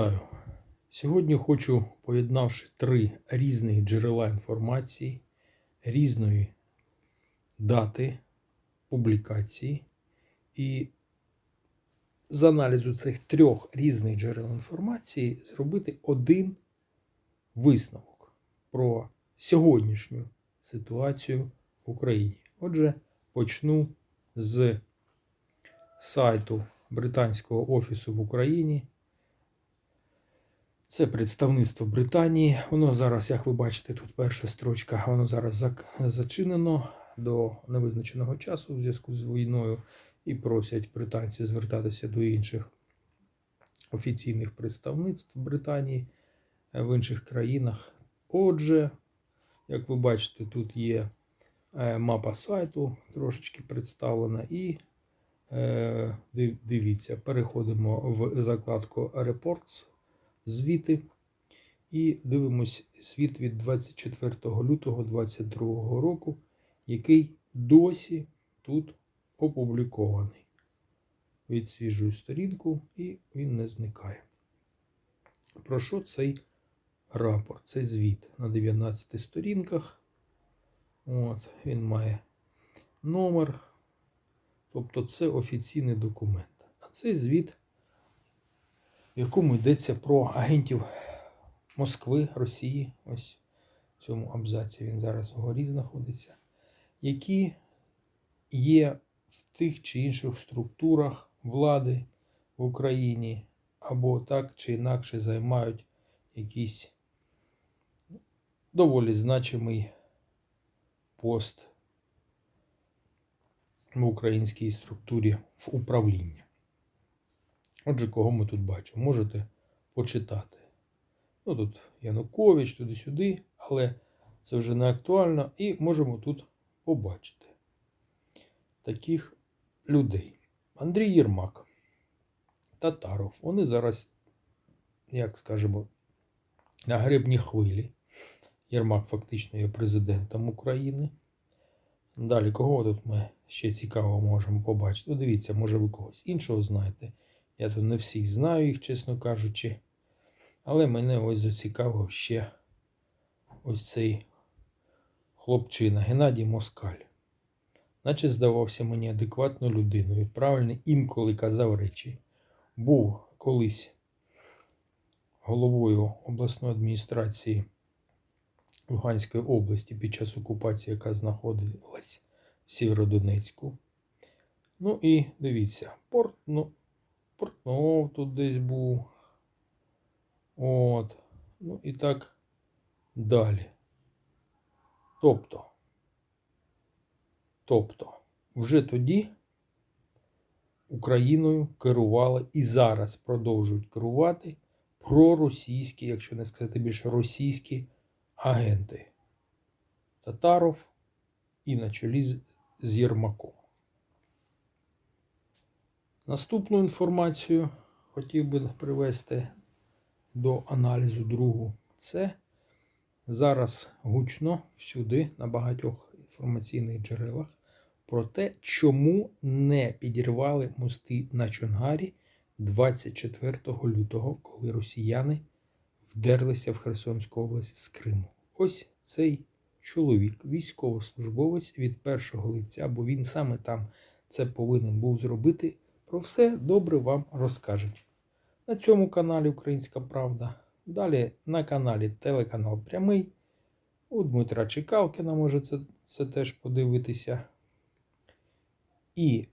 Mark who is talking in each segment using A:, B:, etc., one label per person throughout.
A: Вітаю. Сьогодні хочу, поєднавши три різних джерела інформації, різної дати публікації, і з аналізу цих трьох різних джерел інформації зробити один висновок про сьогоднішню ситуацію в Україні. Отже, почну з сайту Британського офісу в Україні. Це представництво Британії. Воно зараз, як ви бачите, тут перша строчка, воно зараз зачинено до невизначеного часу в зв'язку з війною і просять британці звертатися до інших офіційних представництв Британії е, в інших країнах. Отже, як ви бачите, тут є е, мапа сайту трошечки представлена, і е, дивіться, переходимо в закладку Reports звіти. І дивимось звіт від 24 лютого 2022 року, який досі тут опублікований. Відсвіжую сторінку і він не зникає. Про що цей рапорт? Цей звіт на 19 сторінках. От, він має номер. Тобто це офіційний документ. А цей звіт в якому йдеться про агентів Москви, Росії, ось в цьому абзаці він зараз вгорі знаходиться, які є в тих чи інших структурах влади в Україні, або так чи інакше займають якийсь доволі значимий пост в українській структурі в управлінні. Отже, кого ми тут бачимо? Можете почитати. Ну, тут Янукович, туди-сюди, але це вже не актуально. І можемо тут побачити таких людей. Андрій Єрмак, Татаров. Вони зараз, як скажемо, на гребні хвилі. Єрмак фактично є президентом України. Далі, кого тут ми ще цікаво можемо побачити? Ну, дивіться, може ви когось іншого знаєте. Я тут не всіх знаю їх, чесно кажучи. Але мене ось зацікавив ще ось цей хлопчина Геннадій Москаль. Наче здавався мені адекватною людиною. Правильно інколи казав речі. Був колись головою обласної адміністрації Луганської області під час окупації, яка знаходилась в Сєвєродонецьку. Ну і дивіться, порт, ну, Портнов тут десь був. От. Ну і так далі. Тобто, тобто, вже тоді Україною керували і зараз продовжують керувати проросійські, якщо не сказати більше російські агенти. Татаров і на чолі з- Єрмаком. Наступну інформацію хотів би привести до аналізу другу. Це зараз гучно всюди на багатьох інформаційних джерелах про те, чому не підірвали мости на Чонгарі 24 лютого, коли росіяни вдерлися в Херсонську область з Криму. Ось цей чоловік, військовослужбовець від першого лиця, бо він саме там це повинен був зробити. Про все добре вам розкажуть. На цьому каналі Українська Правда. Далі на каналі Телеканал Прямий. У Дмитра Чекалкіна може це, це теж подивитися. І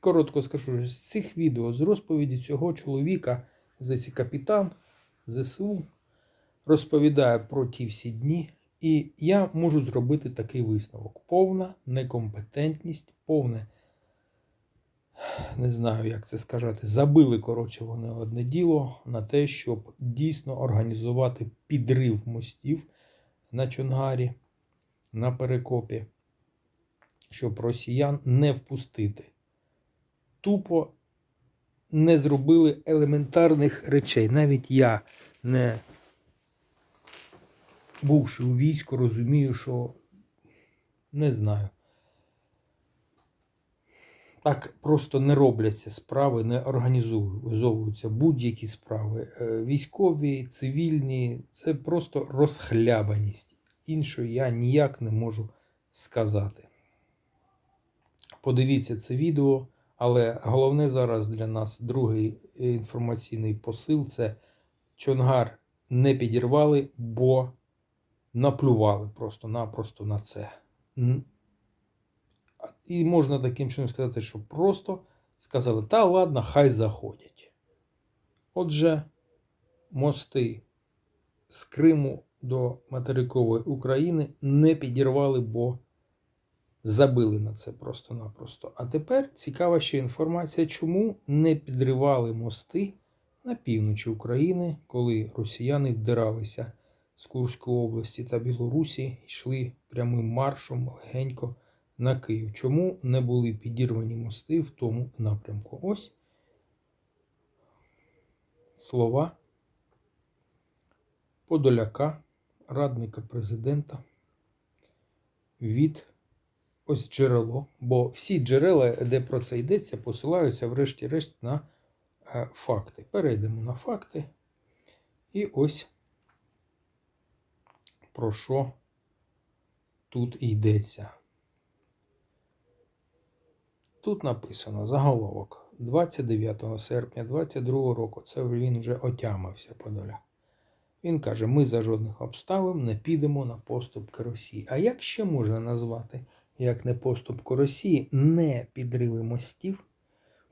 A: коротко скажу, що з цих відео, з розповіді цього чоловіка, здається, капітан ЗСУ, розповідає про ті всі дні. І я можу зробити такий висновок: повна некомпетентність, повне не знаю, як це сказати, забили, коротше, вони одне діло на те, щоб дійсно організувати підрив мостів на Чонгарі, на Перекопі, щоб росіян не впустити. Тупо не зробили елементарних речей. Навіть я, не бувши у війську, розумію, що не знаю. Так просто не робляться справи, не організовуються будь-які справи. Е, Військові, цивільні це просто розхлябаність. Іншого я ніяк не можу сказати. Подивіться це відео, але головне зараз для нас другий інформаційний посил це Чонгар не підірвали, бо наплювали просто-напросто на це. І можна таким чином сказати, що просто сказали, та ладно, хай заходять. Отже, мости з Криму до материкової України не підірвали, бо забили на це просто-напросто. А тепер цікава ще інформація, чому не підривали мости на півночі України, коли росіяни вдиралися з Курської області та Білорусі, йшли прямим маршом легенько на Київ. Чому не були підірвані мости в тому напрямку? Ось слова Подоляка, радника президента від ось джерело. Бо всі джерела, де про це йдеться, посилаються, врешті-решт, на е, факти. Перейдемо на факти. І ось про що тут йдеться. Тут написано заголовок 29 серпня 22 року. Це він вже отямився Подоляк. Він каже: ми за жодних обставин не підемо на поступки Росії. А як ще можна назвати, як не поступку Росії, не підриви мостів,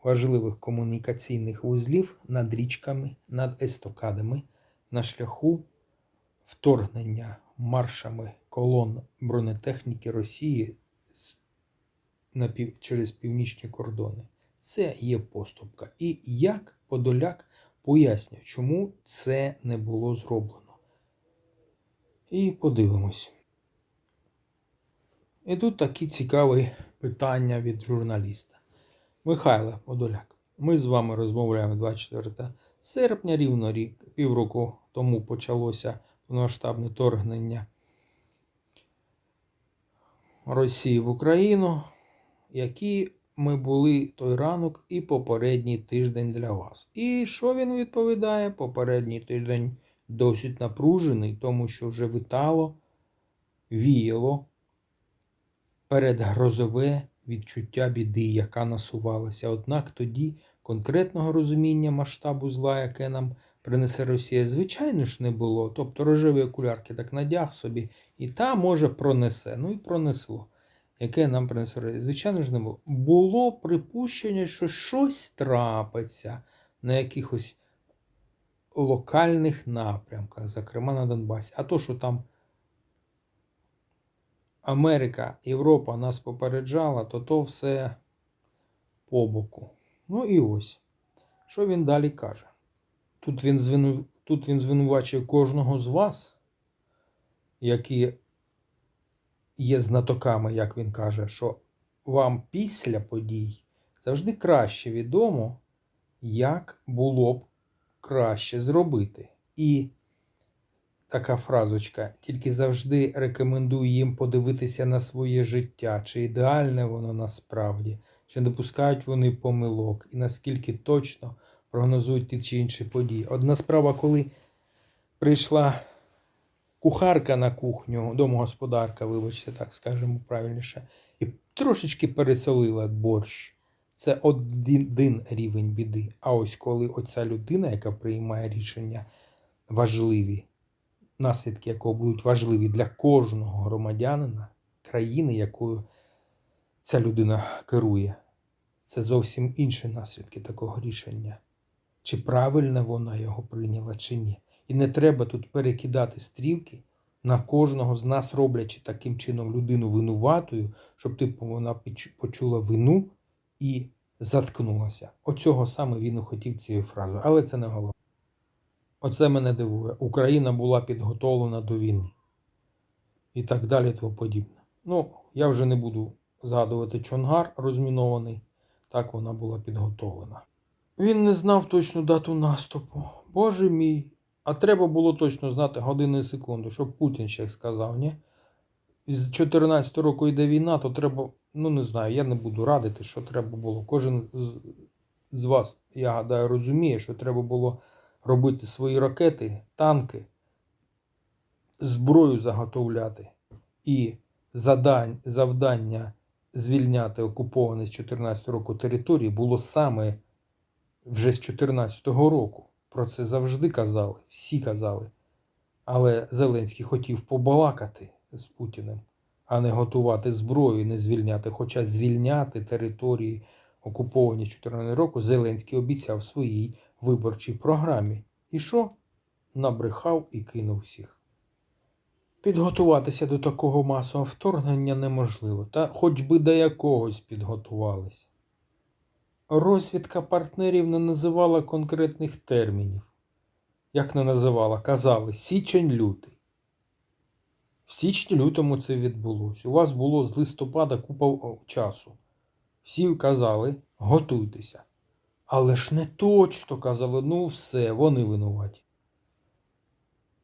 A: важливих комунікаційних вузлів над річками, над естокадами на шляху вторгнення маршами колон бронетехніки Росії на пів, через північні кордони. Це є поступка. І як Подоляк пояснює, чому це не було зроблено. І подивимось. І тут такі цікаві питання від журналіста. Михайло Подоляк, ми з вами розмовляємо 24 серпня, рівно рік, півроку тому почалося повномасштабне вторгнення Росії в Україну, які ми були той ранок і попередній тиждень для вас. І що він відповідає? Попередній тиждень досить напружений, тому що вже витало, віяло передгрозове відчуття біди, яка насувалася. Однак тоді конкретного розуміння масштабу зла, яке нам принесе Росія, звичайно ж не було. Тобто рожеві окулярки так надяг собі, і та може пронесе. Ну і пронесло. Яке нам принесе Звичайно ж не було. Було припущення, що щось трапиться на якихось локальних напрямках, зокрема на Донбасі. А то, що там Америка, Європа нас попереджала, то то все по боку. Ну і ось. Що він далі каже? Тут він, звину... Тут він звинувачує кожного з вас, які є знатоками, як він каже, що вам після подій завжди краще відомо, як було б краще зробити. І така фразочка, тільки завжди рекомендую їм подивитися на своє життя, чи ідеальне воно насправді, чи не допускають вони помилок, і наскільки точно прогнозують ті чи інші події. Одна справа, коли прийшла кухарка на кухню, домогосподарка, вибачте, так скажемо правильніше, і трошечки пересолила борщ. Це один рівень біди. А ось коли оця людина, яка приймає рішення важливі, наслідки якого будуть важливі для кожного громадянина країни, якою ця людина керує, це зовсім інші наслідки такого рішення. Чи правильно вона його прийняла, чи ні. І не треба тут перекидати стрілки на кожного з нас, роблячи таким чином людину винуватою, щоб типу вона почула вину і заткнулася. Оцього саме він і хотів цією фразою, але це не головне. Оце мене дивує. Україна була підготовлена до війни. І так далі, тому подібне. Ну, я вже не буду згадувати Чонгар розмінований. Так вона була підготовлена. Він не знав точну дату наступу. Боже мій. А треба було точно знати годину і секунду, щоб Путін ще сказав, ні? З 14 року йде війна, то треба ну не знаю, я не буду радити, що треба було. Кожен з, вас, я гадаю, розуміє, що треба було робити свої ракети, танки, зброю заготовляти і задань, завдання звільняти окуповані з 14 року території було саме вже з 14 року. Про це завжди казали, всі казали. Але Зеленський хотів побалакати з Путіним, а не готувати зброю, не звільняти. Хоча звільняти території, окуповані з 14 року, Зеленський обіцяв своїй виборчій програмі. І що? Набрехав і кинув всіх. Підготуватися до такого масового вторгнення неможливо, та хоч би до якогось підготувалися. Розвідка партнерів не називала конкретних термінів. Як не називала, казали січень-лютий. В січні-лютому це відбулося. У вас було з листопада купа часу. Всі казали, готуйтеся. Але ж не точно казали, ну все, вони винуваті.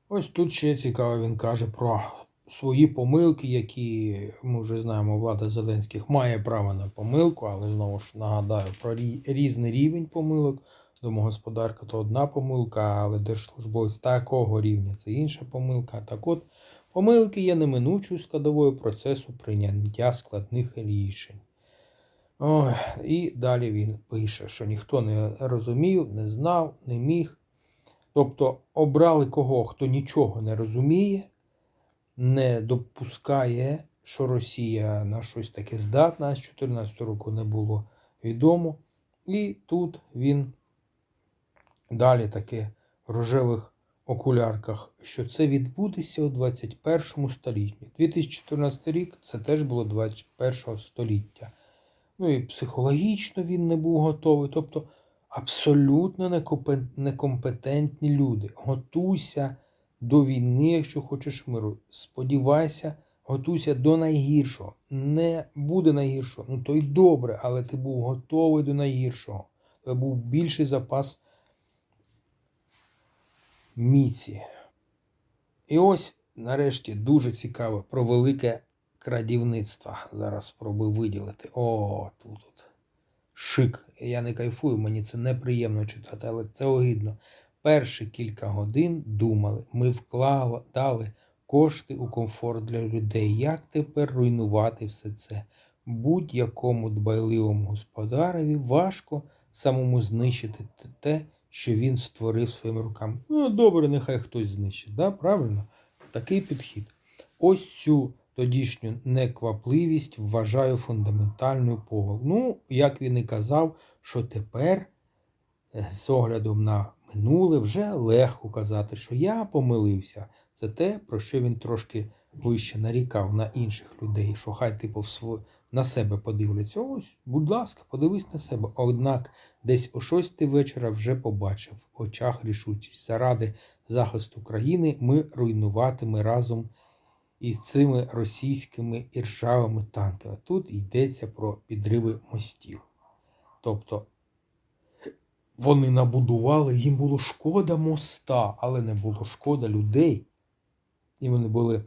A: Ось тут ще цікаво, він каже про свої помилки, які ми вже знаємо, влада Зеленських має право на помилку, але знову ж нагадаю про різний рівень помилок. Домогосподарка то одна помилка, але держслужбовець такого рівня це інша помилка. Так от, помилки є неминучою складовою процесу прийняття складних рішень. Ой, і далі він пише, що ніхто не розумів, не знав, не міг. Тобто обрали кого, хто нічого не розуміє, не допускає, що Росія на щось таке здатна, з 2014 року не було відомо. І тут він далі таке в рожевих окулярках, що це відбудеться у 21 столітті. 2014 рік це теж було 21 століття. Ну і психологічно він не був готовий. Тобто абсолютно некомпетентні люди. Готуйся до війни, якщо хочеш миру. Сподівайся, готуйся до найгіршого. Не буде найгіршого. Ну то й добре, але ти був готовий до найгіршого. Тебе був більший запас міці. І ось, нарешті, дуже цікаво про велике крадівництво. Зараз спробую виділити. О, тут, тут. Шик. Я не кайфую, мені це неприємно читати, але це огидно. Перші кілька годин думали, ми вкладали кошти у комфорт для людей. Як тепер руйнувати все це? Будь-якому дбайливому господареві важко самому знищити те, що він створив своїми руками. Ну, добре, нехай хтось знищить, да? правильно? Такий підхід. Ось цю тодішню неквапливість вважаю фундаментальною помилкою. Ну, як він і казав, що тепер, з оглядом на минуле, вже легко казати, що я помилився. Це те, про що він трошки вище нарікав на інших людей, що хай типу на себе подивляться. Ось, будь ласка, подивись на себе. Однак десь о шостій вечора вже побачив в очах рішучість. Заради захисту країни ми руйнуватиме разом із цими російськими іржавими танками. Тут йдеться про підриви мостів. Тобто вони набудували, їм було шкода моста, але не було шкода людей. І вони були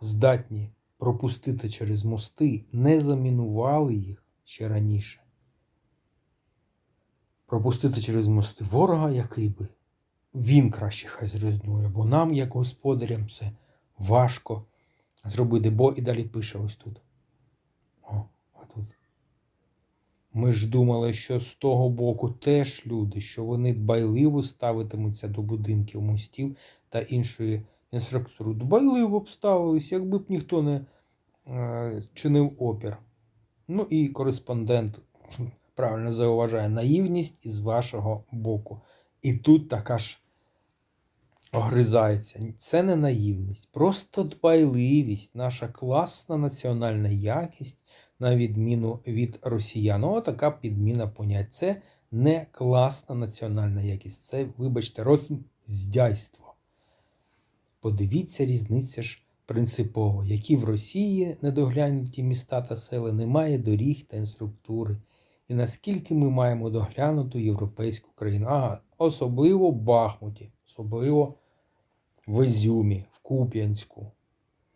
A: здатні пропустити через мости, не замінували їх ще раніше. Пропустити через мости ворога, який би він краще хай зруйнує, бо нам, як господарям, це важко зробити. Бо і далі пише ось тут. О, отут. Ми ж думали, що з того боку теж люди, що вони дбайливо ставитимуться до будинків, мостів та іншої інфраструктури. Дбайливо б ставились, якби б ніхто не е, чинив опір. Ну і кореспондент правильно зауважає наївність із вашого боку. І тут така ж огризається. Це не наївність, просто дбайливість, наша класна національна якість, на відміну від росіян. О, така підміна понять. Це не класна національна якість. Це, вибачте, роздяйство. Подивіться, різниця ж принципово, які в Росії недоглянуті міста та села немає доріг та інфраструктури. І наскільки ми маємо доглянуту європейську країну. Ага, особливо в Бахмуті, особливо в Ізюмі, в Куп'янську.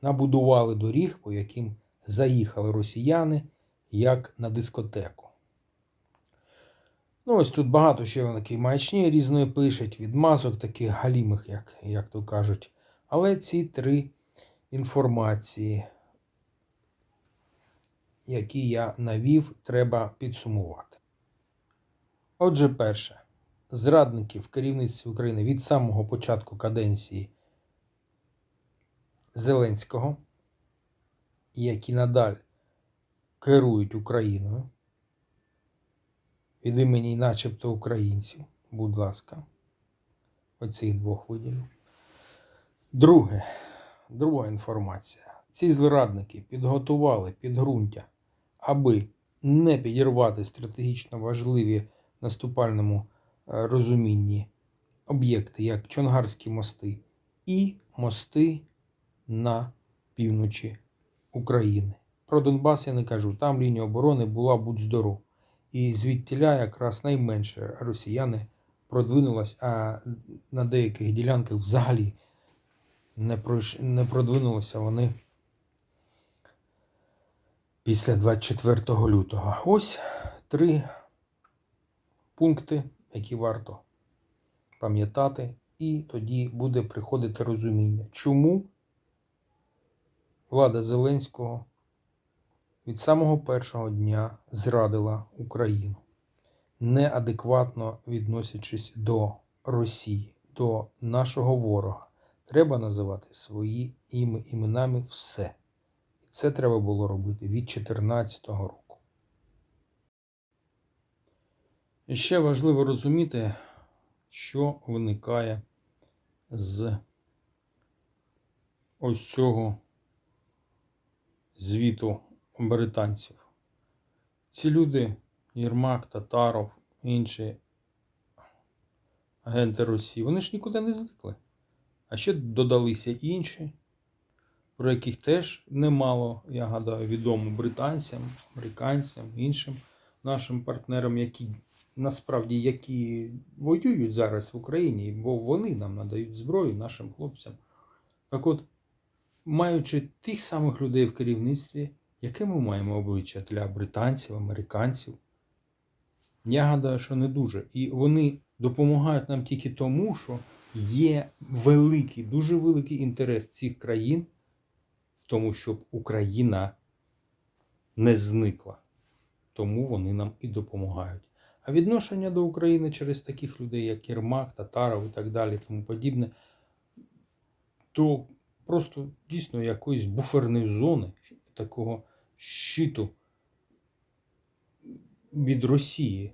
A: Набудували доріг, по яким заїхали росіяни як на дискотеку. Ну, ось тут багато ще такі маячні різної пишуть, відмазок таких галімих, як, як то кажуть. Але ці три інформації, які я навів, треба підсумувати. Отже, перше, зрадники в керівництві України від самого початку каденції Зеленського, які надаль керують Україною від імені начебто українців, будь ласка, оцих двох виділів. Друге, друга інформація. Ці зрадники підготували підґрунтя, аби не підірвати стратегічно важливі в наступальному е, розумінні об'єкти, як Чонгарські мости, і мости на півночі України. Про Донбас я не кажу. Там лінія оборони була будь здоров. І звідтіля якраз найменше росіяни продвинулись, а на деяких ділянках взагалі не, пройш... не продвинулися вони після 24 лютого. Ось три пункти, які варто пам'ятати, і тоді буде приходити розуміння, чому влада Зеленського від самого першого дня зрадила Україну, неадекватно відносячись до Росії, до нашого ворога. Треба називати свої іми, іменами все. І це треба було робити від 2014 року. І ще важливо розуміти, що виникає з ось цього звіту британців. Ці люди, Єрмак, Татаров, інші агенти Росії, вони ж нікуди не зникли. А ще додалися інші, про яких теж немало, я гадаю, відомо британцям, американцям, іншим нашим партнерам, які насправді які воюють зараз в Україні, бо вони нам надають зброю нашим хлопцям. Так от, маючи тих самих людей в керівництві, яке ми маємо обличчя для британців, американців, я гадаю, що не дуже. І вони допомагають нам тільки тому, що є великий, дуже великий інтерес цих країн в тому, щоб Україна не зникла. Тому вони нам і допомагають. А відношення до України через таких людей, як Єрмак, Татаров і так далі, тому подібне, то просто дійсно якоїсь буферної зони, такого щиту від Росії